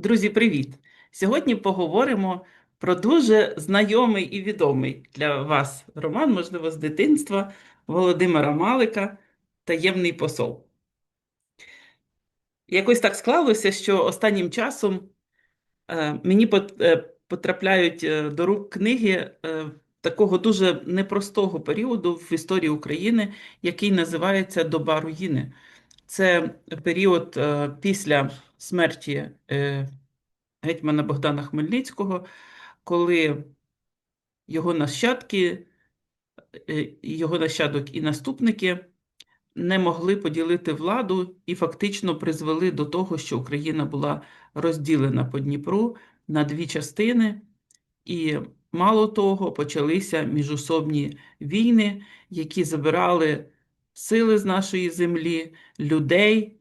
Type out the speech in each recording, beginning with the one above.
Друзі, привіт! Сьогодні поговоримо про дуже знайомий і відомий для вас роман, можливо, з дитинства Володимира Малика Таємний посол. Якось так склалося, що останнім часом е, мені е, потрапляють е, до рук книги такого дуже непростого періоду в історії України, який називається Доба руїни. Це період е, після смерті е, гетьмана Богдана Хмельницького, коли його нащадки, е, його нащадок і наступники не могли поділити владу і фактично призвели до того, що Україна була розділена по Дніпру на дві частини, і мало того, почалися міжособні війни, які забирали сили з нашої землі, людей.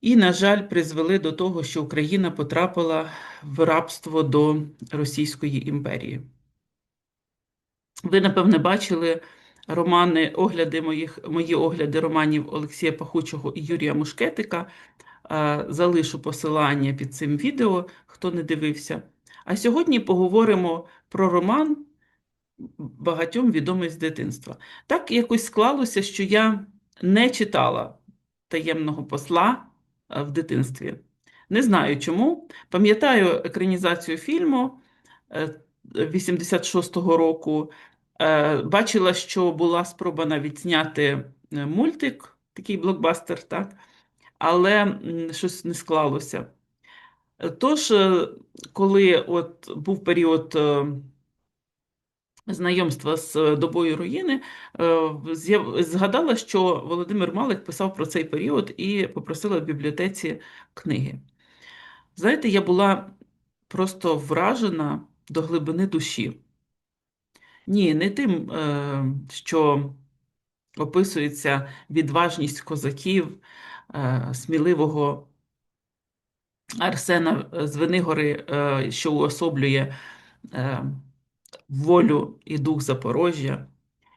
І, на жаль, призвели до того, що Україна потрапила в рабство до Російської імперії. Ви, напевне, бачили романи, огляди моїх, мої огляди романів Олексія Пахучого і Юрія Мушкетика. Залишу посилання під цим відео, хто не дивився. А сьогодні поговоримо про роман, багатьом відомий з дитинства. Так якось склалося, що я не читала таємного посла е, в дитинстві. Не знаю чому. Пам'ятаю екранізацію фільму е, 86-го року. Е, Бачила, що була спроба навіть зняти е, мультик, такий блокбастер, так? але щось не склалося. Е, Тож, е, коли от був період е, знайомства з е, добою руїни, е, згадала, що Володимир Малик писав про цей період і попросила в бібліотеці книги. Знаєте, я була просто вражена до глибини душі. Ні, не тим, е, що описується відважність козаків, сміливого Арсена Звенигори, що уособлює волю і дух Запорожжя.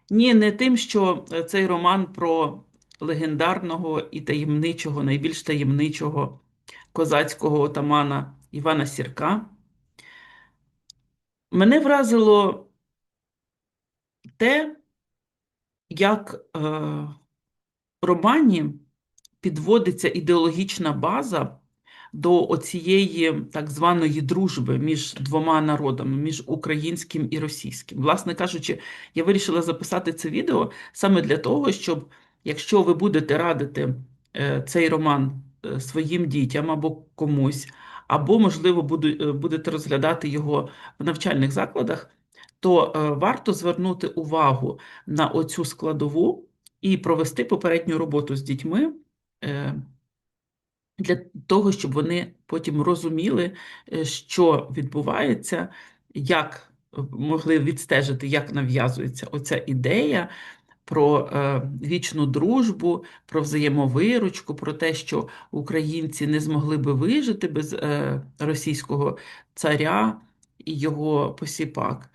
Ні, не тим, що е, цей роман про легендарного і таємничого, найбільш таємничого козацького отамана Івана Сірка. Мене вразило те, як е, в романі підводиться ідеологічна база до оцієї так званої дружби між двома народами, між українським і російським. Власне кажучи, я вирішила записати це відео саме для того, щоб, якщо ви будете радити е, цей роман е, своїм дітям або комусь, або, можливо, е, будете розглядати його в навчальних закладах, то варто звернути увагу на оцю складову і провести попередню роботу з дітьми. Для того, щоб вони потім розуміли, е, що відбувається, як е, могли відстежити, як нав'язується оця ідея про е, вічну дружбу, про взаємовиручку, про те, що українці не змогли би вижити без російського царя і його посіпак.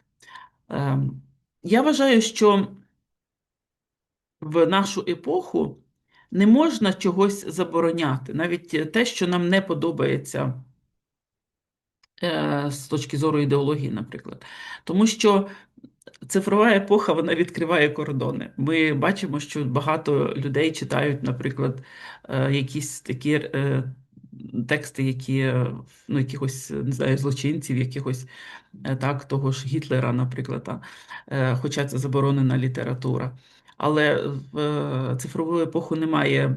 Е, я вважаю, що в нашу епоху не можна чогось забороняти, навіть те, що нам не подобається е, з точки зору ідеології, наприклад. Тому що цифрова епоха вона відкриває кордони. Ми бачимо, що багато людей читають, наприклад, е, якісь такі е, тексти, які е, ну, якихось не знаю, злочинців, якихось е, так, того ж Гітлера, наприклад, та, е, хоча це заборонена література. Але в е, цифрову епоху немає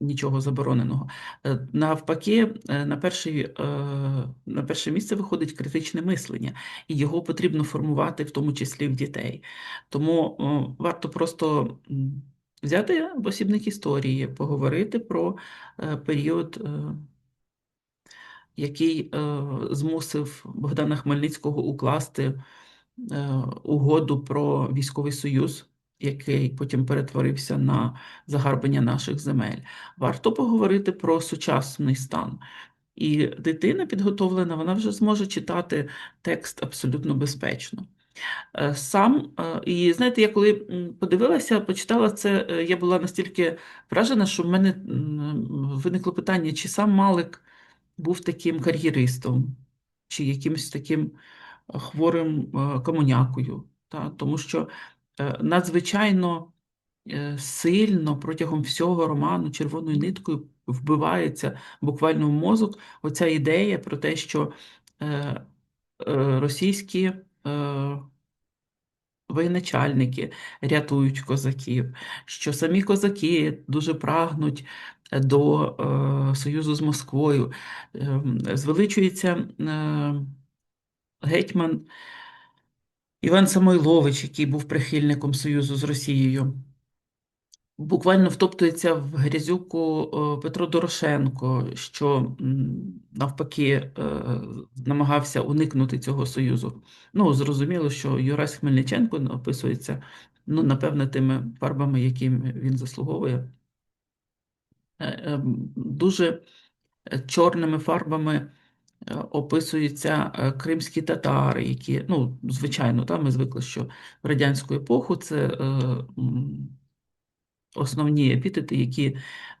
нічого забороненого. Е, Навпаки, е, на перший, на перше місце виходить критичне мислення, і його потрібно формувати, в тому числі в дітей. Тому варто просто взяти посібник історії, поговорити про період. Який змусив Богдана Хмельницького укласти угоду про військовий союз, який потім перетворився на загарбання наших земель. Варто поговорити про сучасний стан. І дитина підготовлена, вона вже зможе читати текст абсолютно безпечно. Е, Сам, е, і знаєте, я коли подивилася, почитала це, е, я була настільки вражена, що в мене виникло питання, чи сам Малик був таким кар'єристом чи якимось таким хворим комунякою, та, тому що надзвичайно е, сильно протягом всього роману червоною ниткою вбивається буквально в мозок оця ідея про те, що російські воєначальники рятують козаків, що самі козаки дуже прагнуть до е, союзу з Москвою. Е, звеличується е, гетьман Іван Самойлович, який був прихильником союзу з Росією. Буквально втоптується в грязюку Петро Дорошенко, що навпаки е, намагався уникнути цього союзу. Ну, зрозуміло, що Юрась Хмельниченко описується, ну, напевне, тими фарбами, яким він заслуговує. Е, ем, дуже чорними фарбами е, описуються кримські татари, які, ну, звичайно, там ми звикли, що в радянську епоху це основні епітети, які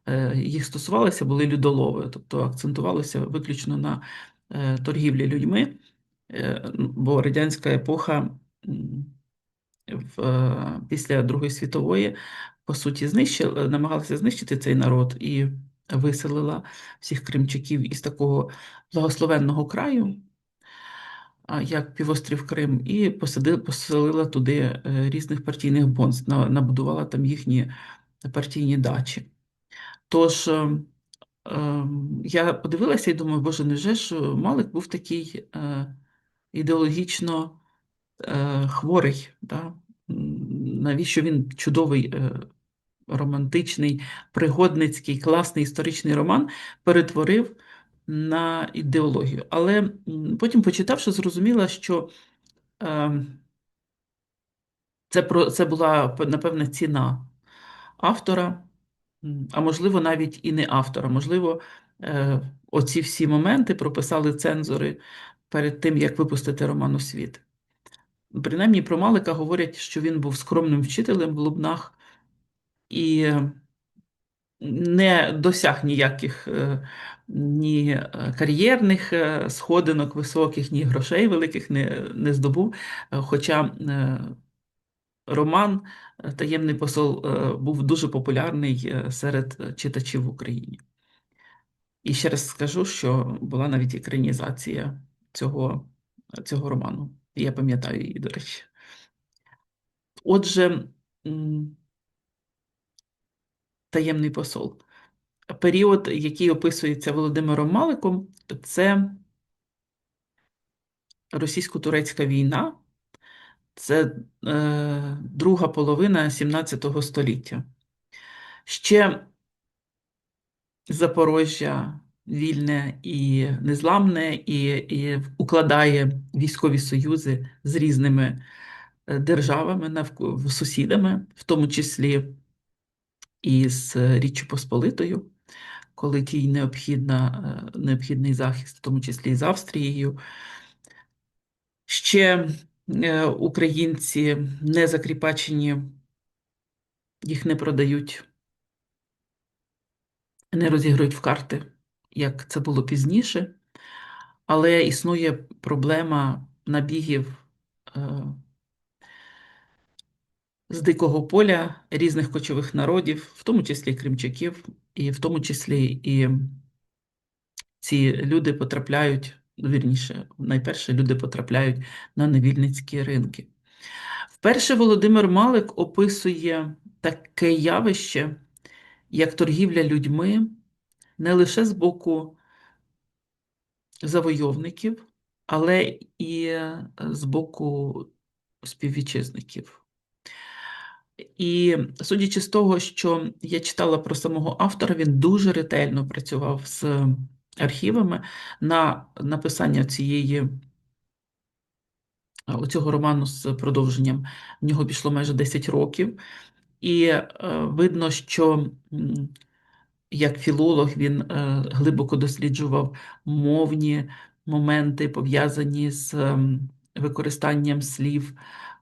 е, їх стосувалися, були людолови, тобто акцентувалося виключно на е, торгівлі людьми, е, бо радянська епоха після Другої світової, по суті, знищила, намагалася знищити цей народ і виселила всіх кримчаків із такого благословенного краю. Як півострів Крим, і поселила туди різних партійних бонз, набудувала там їхні партійні дачі. Тож е, е, я подивилася і думаю, боже, невже ж Малик був такий е, ідеологічно хворий? Да? Навіщо він чудовий, романтичний, пригодницький, класний історичний роман перетворив на ідеологію? Але потім, почитавши, зрозуміла, що це, про це була, напевне, ціна автора, а можливо, навіть і не автора. Можливо, е, оці всі моменти прописали цензори перед тим, як випустити роман у світ. Принаймні, про Малика говорять, що він був скромним вчителем в Лубнах і не досяг ніяких е, ні е, кар'єрних сходинок високих, ні грошей великих не, не здобув. Хоча роман е, Таємний посол е, був дуже популярний е, серед читачів в Україні. І ще раз скажу, що була навіть екранізація цього, цього роману. Я пам'ятаю її, до речі. Отже, таємний посол. Період, який описується Володимиром Маликом, це російсько-турецька війна це е, друга половина 17 століття. Ще Запорожжя вільне і незламне, і, і укладає військові союзи з різними е, державами, сусідами, в тому числі і з Річчю Посполитою, коли тій необхідна, е, необхідний захист, в тому числі і з Австрією. Ще Е, українці не закріпачені, їх не продають, не розіграють в карти, як це було пізніше, але існує проблема набігів е, з дикого поля різних кочових народів, в тому числі кримчаків, і в тому числі і ці люди потрапляють вірніше, найперше люди потрапляють на невільницькі ринки. Вперше Володимир Малик описує таке явище, як торгівля людьми не лише з боку завойовників, але і з боку співвітчизників. І судячи з того, що я читала про самого автора, він дуже ретельно працював з архівами на написання цієї цього роману з продовженням. В нього пішло майже 10 років, і е, видно, що як філолог він е, глибоко досліджував мовні моменти, пов'язані з використанням слів.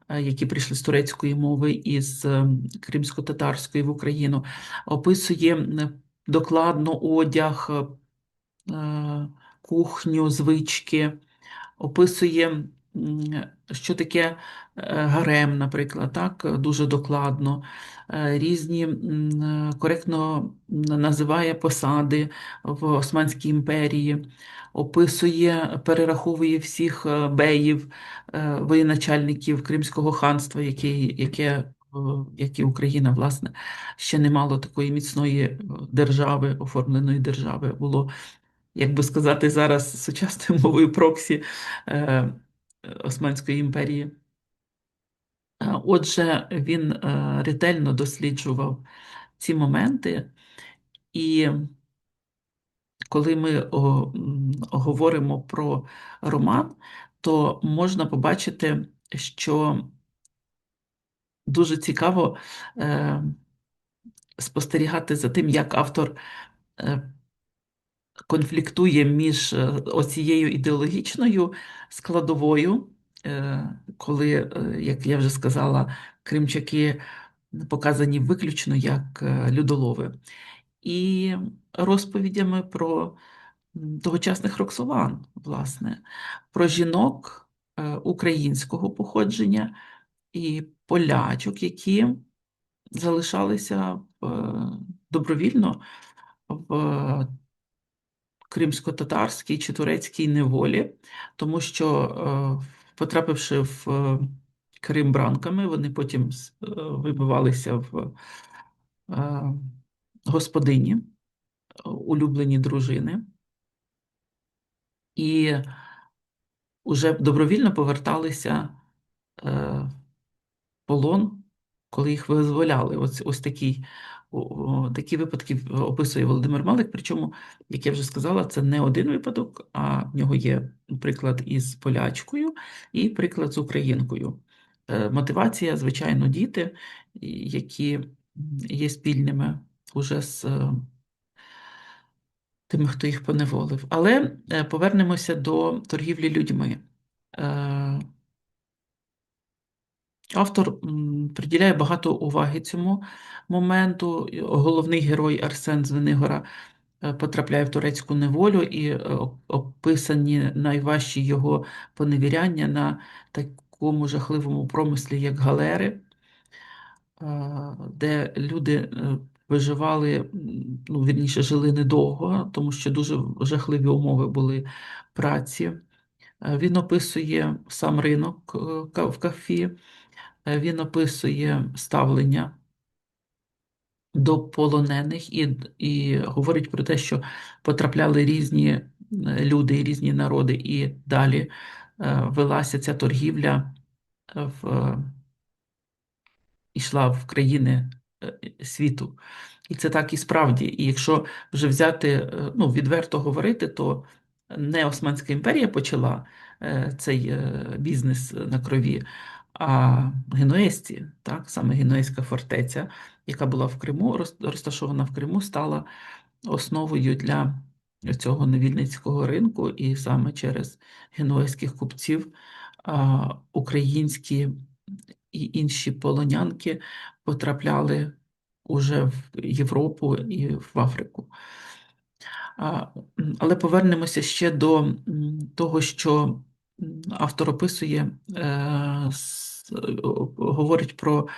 Е, які прийшли з турецької мови і з кримсько-татарської в Україну, описує докладно одяг, Е, кухню, звички, описує, що таке е, гарем, наприклад, так, дуже докладно, е, різні коректно називає посади в Османській імперії, описує, перераховує всіх е, беїв, воєначальників Кримського ханства, яке, яке як і Україна, власне, ще не мало такої міцної держави, оформленої держави. Було як би сказати, зараз сучасною мовою проксі е, Османської імперії. Е, отже, він е, ретельно досліджував ці моменти, і коли ми говоримо про роман, то можна побачити, що дуже цікаво спостерігати за тим, як автор конфліктує між е, оцією ідеологічною складовою, е, коли, е, як я вже сказала, кримчаки показані виключно як людолови, і розповідями про тогочасних роксолан, власне, про жінок українського походження і полячок, які залишалися добровільно в кримсько-татарській чи турецькій неволі, тому що, е, потрапивши в е, Крим бранками, вони потім е, вибивалися в господині, улюблені дружини, і вже добровільно поверталися в полон, коли їх визволяли. Ось ось такий Такі випадки описує Володимир Малик, причому, як я вже сказала, це не один випадок, а в нього є приклад із полячкою і приклад з українкою. Е, мотивація, звичайно, діти, які є спільними уже з е, тими, хто їх поневолив. Але е, повернемося до торгівлі людьми. Автор приділяє багато уваги цьому моменту. Головний герой Арсен Звенигора е, потрапляє в турецьку неволю і е, описані найважчі його поневіряння на такому жахливому промислі, як галери, е, де люди виживали, ну, вірніше, жили недовго, тому що дуже жахливі умови були праці. Він описує сам ринок в кафі. Е, він описує ставлення до полонених і і говорить про те, що потрапляли різні е, люди, різні народи, і далі е, велася ця торгівля в ішла в країни світу. І це так і справді. І якщо вже взяти, ну, відверто говорити, то не Османська імперія почала цей бізнес на крові, а генуезці, так, саме Генуезька фортеця, яка була в Криму, розташована в Криму, стала основою для цього невільницького ринку, і саме через генуезьких купців українські і інші полонянки потрапляли уже в Європу і в Африку. Але повернемося ще до того, що автор описує, е, говорить про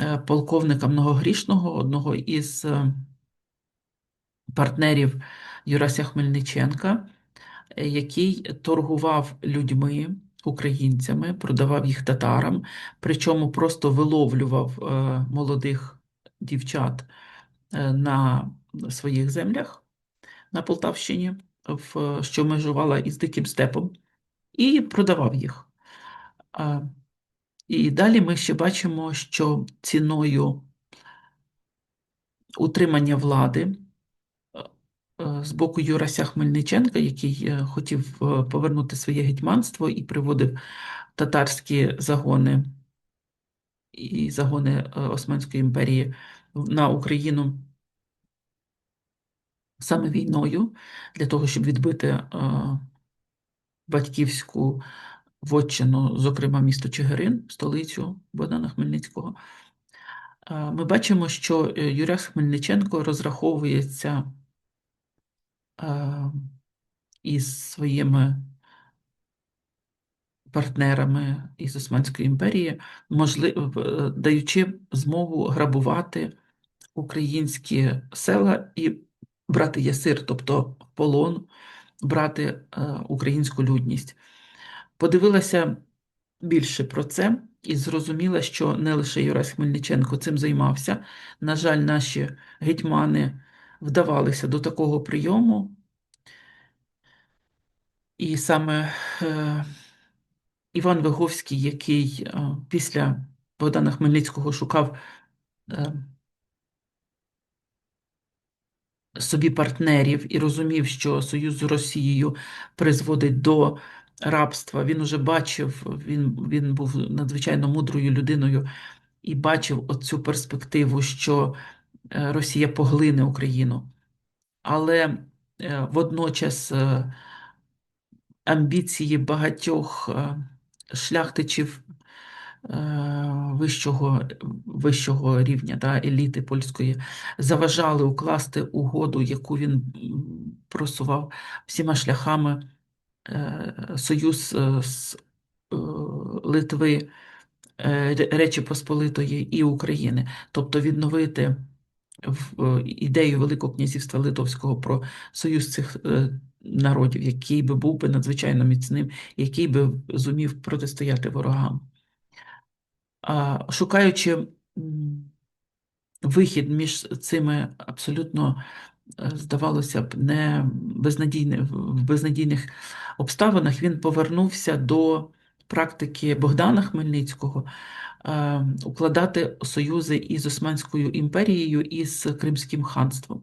е, полковника многогрішного, одного із е, партнерів Юрася Хмельниченка, який торгував людьми, українцями, продавав їх татарам, причому просто виловлював молодих дівчат на своїх землях на Полтавщині, що межувала із Диким степом і продавав їх. І далі ми ще бачимо, що ціною утримання влади е, з боку Юрася Хмельниченка, який е, хотів е, повернути своє гетьманство і приводив татарські загони і загони Османської імперії на Україну саме війною для того, щоб відбити батьківську вотчину, зокрема місто Чигирин, столицю Богдана Хмельницького, ми бачимо, що е, Юрас Хмельниченко розраховується із своїми партнерами із Османської імперії, можливо, е, даючи змогу грабувати українські села і брати ясир, тобто полон, брати е, українську людність. Подивилася більше про це і зрозуміла, що не лише Юрась Хмельниченко цим займався. На жаль, наші гетьмани вдавалися до такого прийому. І саме е, Іван Виговський, який е, після Богдана Хмельницького шукав е, собі партнерів і розумів, що союз з Росією призводить до рабства. Він уже бачив, він, він був надзвичайно мудрою людиною і бачив оцю перспективу, що е, Росія поглине Україну. Але е, водночас е, амбіції багатьох шляхтичів вищого вищого рівня да, еліти польської заважали укласти угоду, яку він просував всіма шляхами союз з Литви. Е, Речі Посполитої і України, тобто відновити ідею Великого князівства Литовського про союз цих е, народів, який би був би надзвичайно міцним, який би зумів протистояти ворогам. Шукаючи вихід між цими абсолютно, е, здавалося б, не в безнадійних обставинах, він повернувся до практики Богдана Хмельницького е, укладати союзи із Османською імперією і з Кримським ханством.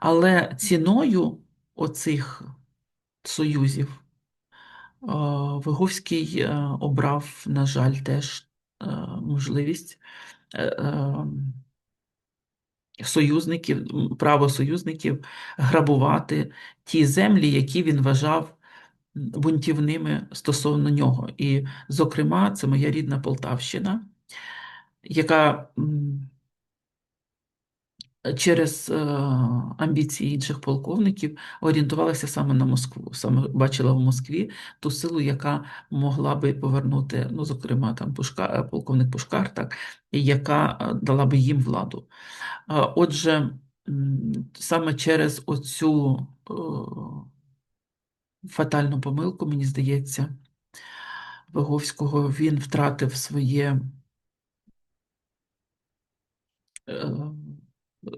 Але ціною оцих союзів е, Виговський обрав, на жаль, теж можливість союзників, право союзників грабувати ті землі, які він вважав бунтівними стосовно нього. І, зокрема, це моя рідна Полтавщина, яка через е, амбіції інших полковників орієнтувалася саме на Москву, саме бачила в Москві ту силу, яка могла би повернути, ну, зокрема, там Пушка, е, полковник Пушкар, так, яка е, дала би їм владу. Отже, саме через оцю фатальну помилку, мені здається, Виговського він втратив своє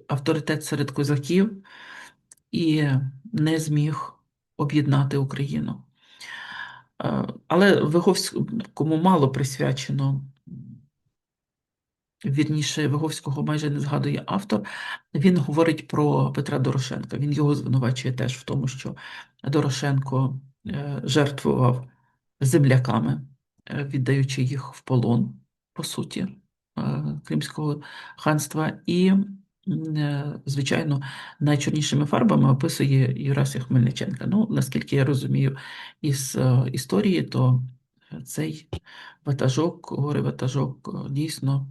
авторитет серед козаків і не зміг об'єднати Україну. Е, але Виговському мало присвячено вірніше Виговського майже не згадує автор, він говорить про Петра Дорошенка. Він його звинувачує теж в тому, що Дорошенко е, жертвував земляками, е, віддаючи їх в полон, по суті, Кримського ханства. І, звичайно, найчорнішими фарбами описує Юрасія Хмельниченка. Ну, наскільки я розумію із історії, то цей ватажок, горе ватажок, дійсно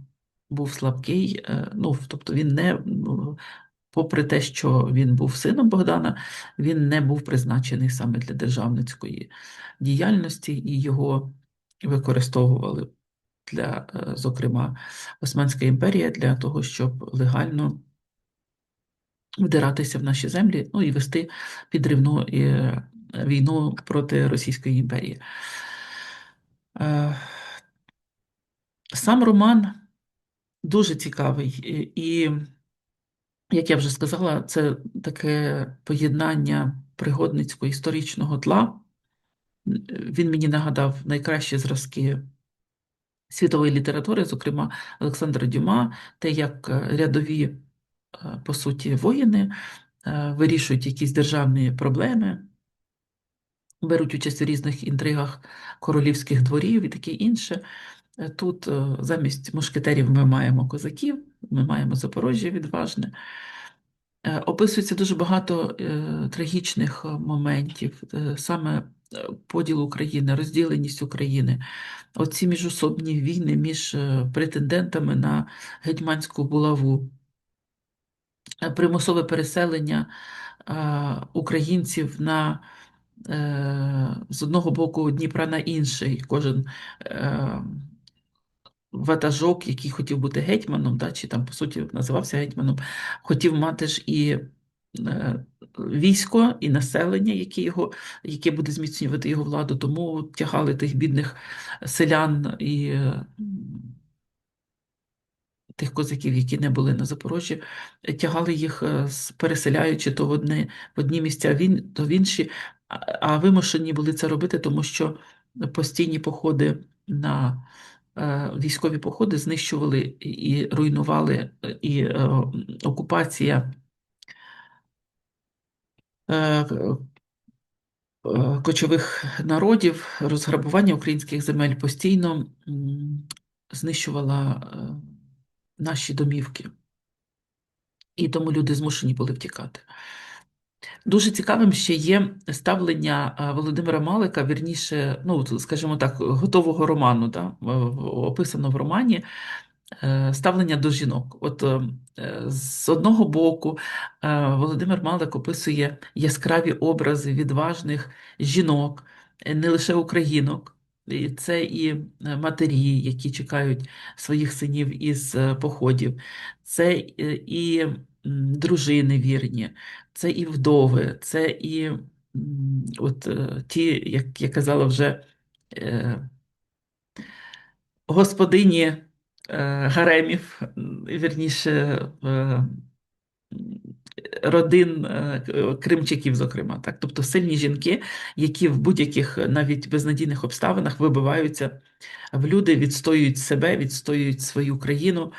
був слабкий, е, ну, тобто він не, попри те, що він був сином Богдана, він не був призначений саме для державницької діяльності, і його використовували для, е, зокрема, Османська імперія для того, щоб легально вдиратися в наші землі, ну і вести підривну е, війну проти Російської імперії. Сам Роман дуже цікавий. І, як я вже сказала, це таке поєднання пригодницького історичного тла. Він мені нагадав найкращі зразки світової літератури, зокрема Олександра Дюма, те, як рядові, е, по суті, воїни е, вирішують якісь державні проблеми. Беруть участь у різних інтригах королівських дворів і таке інше. Е, тут е, замість мушкетерів ми маємо козаків, ми маємо Запорожжя відважне. Е, описується дуже багато трагічних моментів, саме поділ України, розділеність України, оці міжособні війни між претендентами на гетьманську булаву, примусове переселення українців на е, з одного боку Дніпра на інший, кожен е, ватажок, який хотів бути гетьманом, да, чи там, по суті, називався гетьманом, хотів мати ж і е, військо, і населення, яке його, яке буде зміцнювати його владу, тому тягали тих бідних селян і е, тих козаків, які не були на Запорожжі, тягали їх, е, переселяючи то в одне, в одні місця, то в інші, а, вимушені були це робити, тому що постійні походи на е, військові походи знищували і руйнували, е, і е, окупація е, е, кочових народів, розграбування українських земель постійно знищувала е, наші домівки. І тому люди змушені були втікати. Дуже цікавим ще є ставлення Володимира Малика, вірніше, ну, скажімо так, готового роману, да, описано в романі, е, ставлення до жінок. От е, з одного боку, е, Володимир Малик описує яскраві образи відважних жінок, не лише українок. Це і е, матері, які чекають своїх синів із е, походів, це е, і дружини вірні, це і вдови, це і от ті, як я казала вже, господині гаремів, вірніше, родин е, к- кримчаків, зокрема, так, тобто сильні жінки, які в будь-яких навіть безнадійних обставинах вибиваються в люди, відстоюють себе, відстоюють свою країну,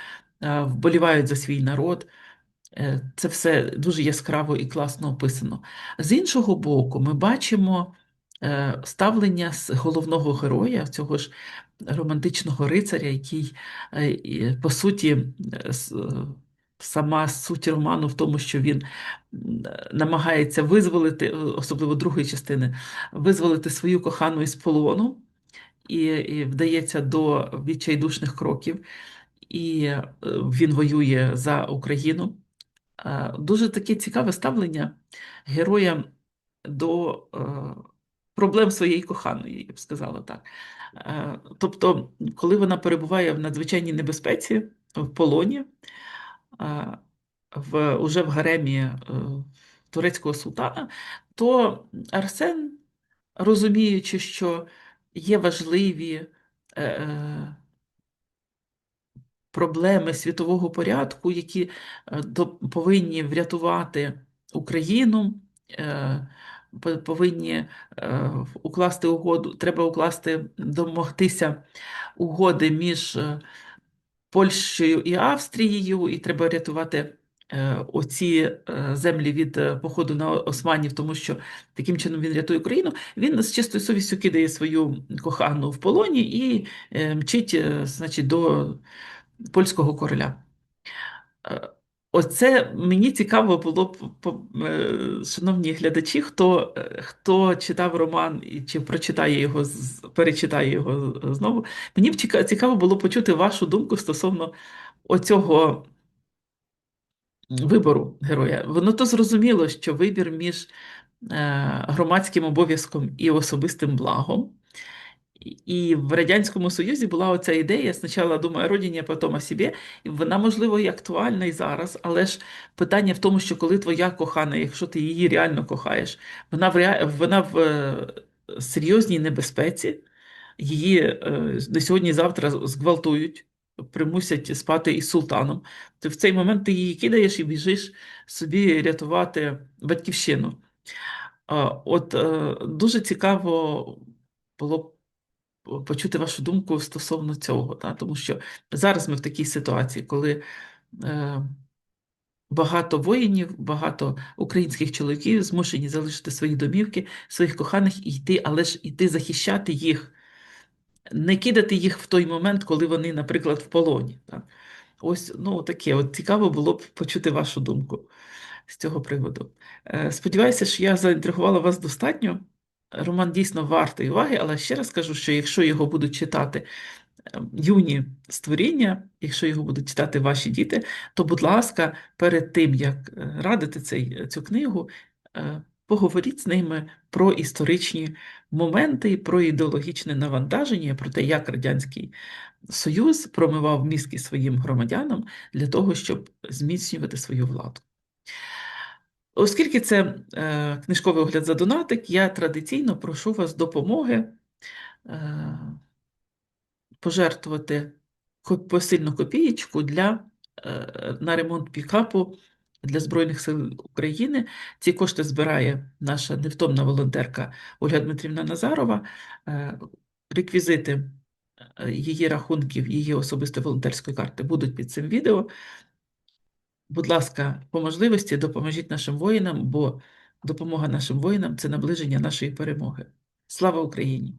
е, вболівають за свій народ. Е, Це все дуже яскраво і класно описано. З іншого боку, ми бачимо ставлення з головного героя, цього ж романтичного рицаря, який, по суті, сама суть роману в тому, що він намагається визволити, е, особливо другої частини, визволити свою кохану із полону і, і вдається до відчайдушних кроків, і е, він воює за Україну. Е, Дуже таке цікаве ставлення героя до проблем своєї коханої, я б сказала так. Тобто, коли вона перебуває в надзвичайній небезпеці, в полоні, в, уже в гаремі е, турецького султана, то Арсен, розуміючи, що є важливі е, е, проблеми світового порядку, які повинні врятувати Україну, повинні укласти угоду, треба укласти, домогтися угоди між Польщею і Австрією, і треба рятувати е, оці е, землі від е, походу на османів, тому що таким чином він рятує Україну. Він з чистою совістю кидає свою кохану в полоні і мчить, значить, до польського короля. Е, Оце мені цікаво було б, е, шановні глядачі, хто, е, хто читав роман і чи прочитає його, перечитає його знову. Мені б ціка- цікаво було почути вашу думку стосовно оцього вибору героя. Воно то зрозуміло, що вибір між е, громадським обов'язком і особистим благом. І в Радянському Союзі була оця ідея, спочатку думаю о потім о собі. Вона, можливо, і актуальна і зараз, але ж питання в тому, що коли твоя кохана, якщо ти її реально кохаєш, вона в, rea- вона в е, серйозній небезпеці, її е, не сьогодні-завтра зґвалтують, примусять спати із султаном. Ти в цей момент ти її кидаєш і біжиш собі рятувати батьківщину. От е, дуже цікаво було б почути вашу думку стосовно цього, та? тому що зараз ми в такій ситуації, коли е, багато воїнів, багато українських чоловіків змушені залишити свої домівки, своїх коханих і йти, але ж йти захищати їх, не кидати їх в той момент, коли вони, наприклад, в полоні. Та? Ось ну, таке. От цікаво було б почути вашу думку з цього приводу. Е, Сподіваюся, що я заінтригувала вас достатньо. Роман дійсно вартий уваги, але ще раз кажу, що якщо його будуть читати е, юні створіння, якщо його будуть читати ваші діти, то, будь ласка, перед тим, як е, радити цей, цю книгу, е, поговоріть з ними про історичні моменти, про ідеологічне навантаження, про те, як Радянський Союз промивав мізки своїм громадянам для того, щоб зміцнювати свою владу. Оскільки це е, книжковий огляд за донатик, я традиційно прошу вас допомоги е, пожертвувати посильну копієчку для, е, на ремонт пікапу для Збройних сил України. Ці кошти збирає наша невтомна волонтерка Ольга Дмитрівна Назарова. Реквізити її рахунків, її особистої волонтерської карти будуть під цим відео. Будь ласка, по можливості допоможіть нашим воїнам, бо допомога нашим воїнам це наближення нашої перемоги. Слава Україні!